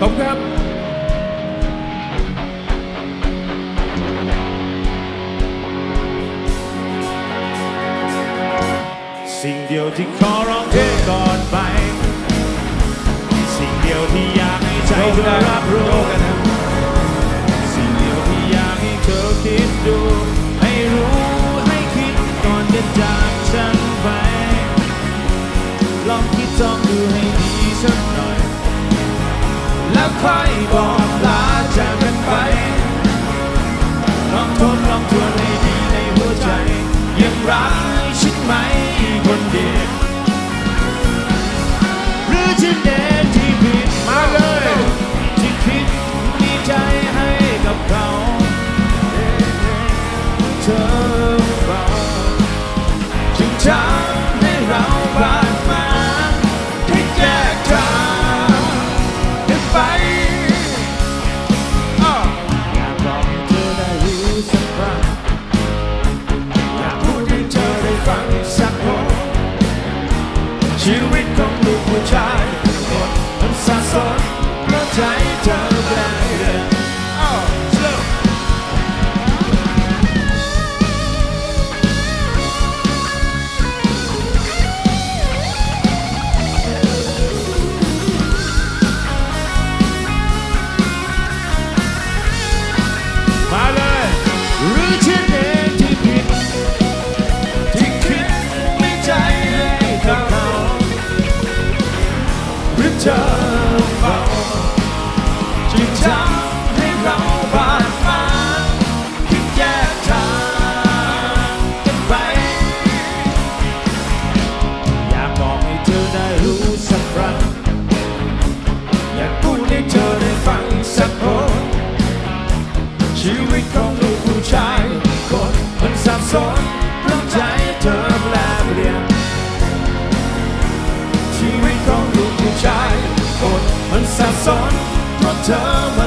ขอบคุณครับสิ่งเดียวที่ขอร้องเธอก่อนไป สิ่งเดียวที่อยากให้ใจเธอรับรู้สิ่งเดียวที่อยากให้เธอคิดดู ให้รู้ให้คิดก่อนจะจากฉันไป ลองคิดจองดูให้ดีสักหน่อย แล้วค่อยบอกลาจากกันไป ชีวิตของลูกผู้ชายคนมันสะสนเพราะใจเธอ พรือเธอเบาจึงทำให้ มันสับสนเพราะเธอ